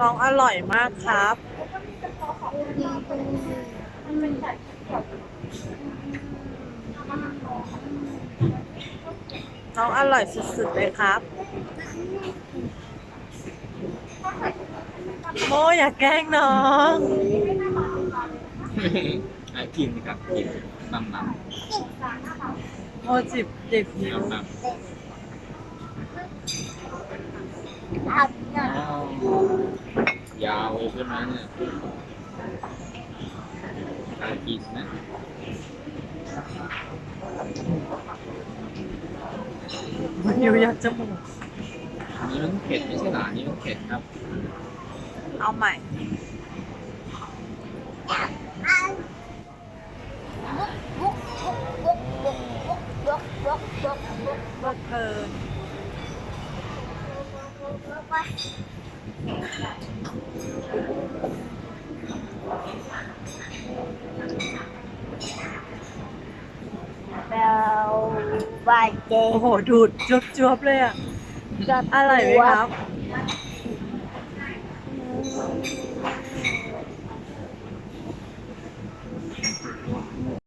น้องอร่อยมากครับ น้องอร่อยสุดๆเลยครับ โมอย่าแกล้งน้อง ไอ้กินกับกินตำนำโมจิบจิบนิ้ว ต ยาวเลยใช่ไหมเนี่ยน่ากินนะมันอยู่ยัดจมูกอันนี้มัเข็ดไม่ใช่หราอันนี้มัเข็ดครับ เอาใหม่บุ๊บุกบุ๊บุกบุ๊บุกบุ๊บุกบุ๊บุกบุ๊บุกบุ๊บุกบุกบุกบุกกบุกกบุก ไปลวบายเจโอ้โหดูดจวบๆเลยอะอะไรไหมครับ